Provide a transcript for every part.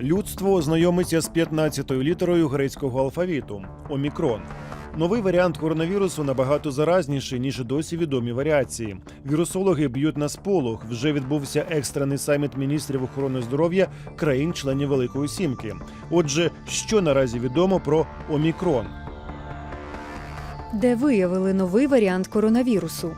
Людство знайомиться з 15-ю літерою грецького алфавіту омікрон. Новий варіант коронавірусу набагато заразніший, ніж досі відомі варіації. Вірусологи б'ють на сполох. Вже відбувся екстрений саміт міністрів охорони здоров'я країн-членів Великої Сімки. Отже, що наразі відомо про омікрон? де виявили новий варіант коронавірусу.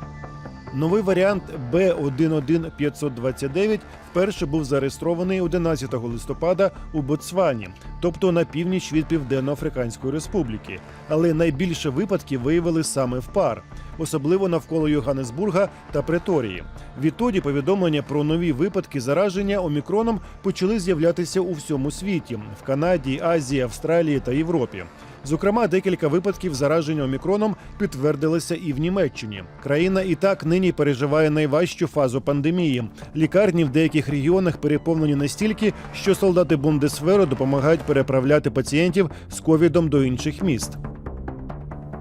Новий варіант B11529 вперше був зареєстрований 11 листопада у Ботсвані, тобто на північ від Південно-Африканської Республіки. Але найбільше випадків виявили саме в пар, особливо навколо Йоганнесбурга та Преторії. Відтоді повідомлення про нові випадки зараження омікроном почали з'являтися у всьому світі в Канаді, Азії, Австралії та Європі. Зокрема, декілька випадків зараження омікроном підтвердилися і в Німеччині. Країна і так нині переживає найважчу фазу пандемії. Лікарні в деяких регіонах переповнені настільки, що солдати Бундесверу допомагають переправляти пацієнтів з ковідом до інших міст.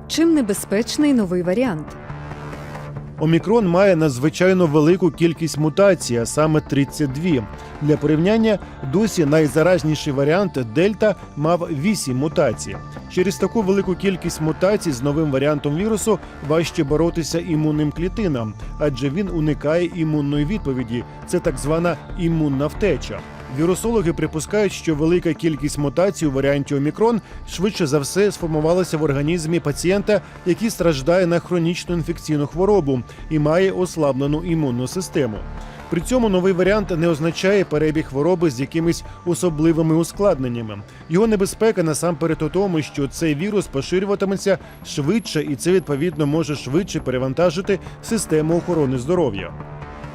Чим небезпечний новий варіант? Омікрон має надзвичайно велику кількість мутацій, а саме 32. Для порівняння досі найзаразніший варіант Дельта мав 8 мутацій. Через таку велику кількість мутацій з новим варіантом вірусу важче боротися імунним клітинам, адже він уникає імунної відповіді. Це так звана імунна втеча. Вірусологи припускають, що велика кількість мутацій у варіанті Омікрон швидше за все сформувалася в організмі пацієнта, який страждає на хронічну інфекційну хворобу і має ослаблену імунну систему. При цьому новий варіант не означає перебіг хвороби з якимись особливими ускладненнями. Його небезпека насамперед у тому, що цей вірус поширюватиметься швидше, і це відповідно може швидше перевантажити систему охорони здоров'я.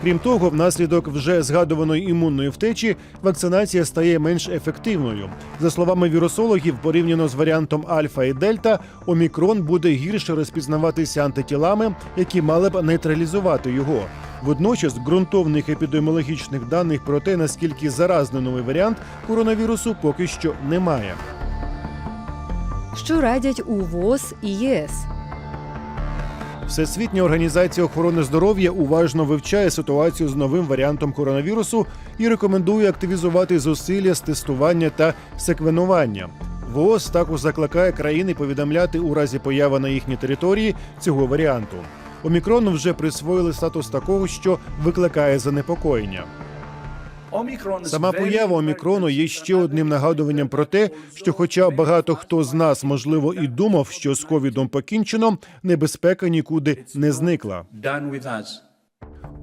Крім того, внаслідок вже згадуваної імунної втечі вакцинація стає менш ефективною. За словами вірусологів, порівняно з варіантом Альфа і Дельта, Омікрон буде гірше розпізнаватися антитілами, які мали б нейтралізувати його. Водночас ґрунтовних епідеміологічних даних про те, наскільки заразний новий варіант коронавірусу, поки що немає. Що радять у ВОЗ і ЄС? Всесвітня організація охорони здоров'я уважно вивчає ситуацію з новим варіантом коронавірусу і рекомендує активізувати зусилля з тестування та секвенування. ВООЗ також закликає країни повідомляти у разі появи на їхній території цього варіанту. Омікрону вже присвоїли статус такого, що викликає занепокоєння. Сама поява омікрону є ще одним нагадуванням про те, що, хоча багато хто з нас можливо і думав, що з ковідом покінчено, небезпека нікуди не зникла.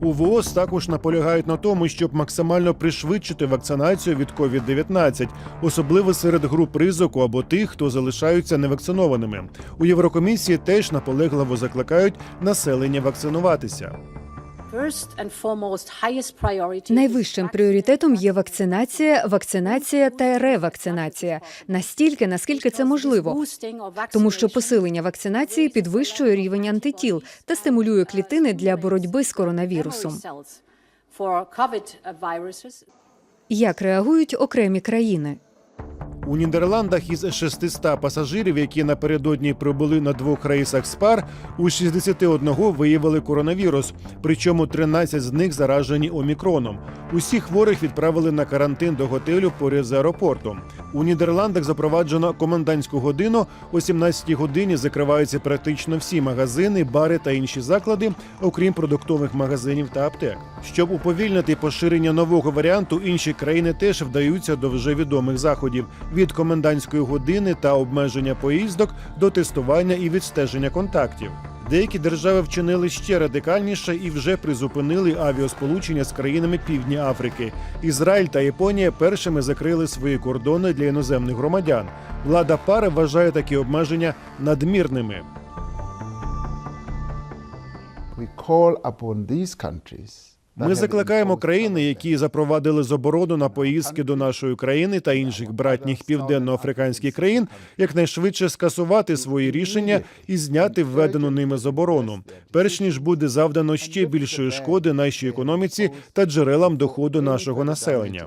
У ВООЗ також наполягають на тому, щоб максимально пришвидшити вакцинацію від COVID-19, особливо серед груп ризику або тих, хто залишаються невакцинованими. У Єврокомісії теж наполегливо закликають населення вакцинуватися. Найвищим пріоритетом є вакцинація, вакцинація та ревакцинація настільки, наскільки це можливо. Тому що посилення вакцинації підвищує рівень антитіл та стимулює клітини для боротьби з коронавірусом. Як реагують окремі країни? У Нідерландах із 600 пасажирів, які напередодні прибули на двох рейсах з пар, у 61 виявили коронавірус. Причому 13 з них заражені омікроном. Усіх хворих відправили на карантин до готелю поряд з аеропортом. У Нідерландах запроваджено комендантську годину. О 17 годині закриваються практично всі магазини, бари та інші заклади, окрім продуктових магазинів та аптек. Щоб уповільнити поширення нового варіанту, інші країни теж вдаються до вже відомих заходів від комендантської години та обмеження поїздок до тестування і відстеження контактів. Деякі держави вчинили ще радикальніше і вже призупинили авіасполучення з країнами Півдня Африки. Ізраїль та Японія першими закрили свої кордони для іноземних громадян. Влада пари вважає такі обмеження надмірними. we call upon these countries. Ми закликаємо країни, які запровадили заборону на поїздки до нашої країни та інших братніх південно-африканських країн, якнайшвидше скасувати свої рішення і зняти введену ними заборону, перш ніж буде завдано ще більшої шкоди нашій економіці та джерелам доходу нашого населення.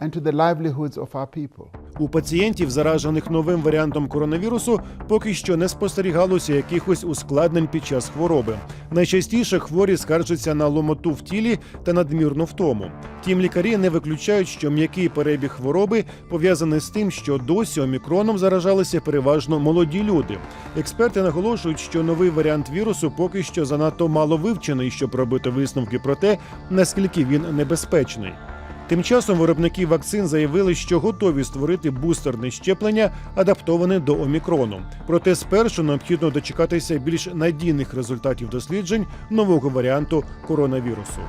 And to the livelihoods of our people. У пацієнтів, заражених новим варіантом коронавірусу, поки що не спостерігалося якихось ускладнень під час хвороби. Найчастіше хворі скаржаться на ломоту в тілі та надмірну втому. Втім, лікарі не виключають, що м'який перебіг хвороби пов'язаний з тим, що досі омікроном заражалися переважно молоді люди. Експерти наголошують, що новий варіант вірусу поки що занадто мало вивчений, щоб робити висновки про те, наскільки він небезпечний. Тим часом виробники вакцин заявили, що готові створити бустерне щеплення, адаптоване до омікрону. Проте спершу необхідно дочекатися більш надійних результатів досліджень нового варіанту коронавірусу.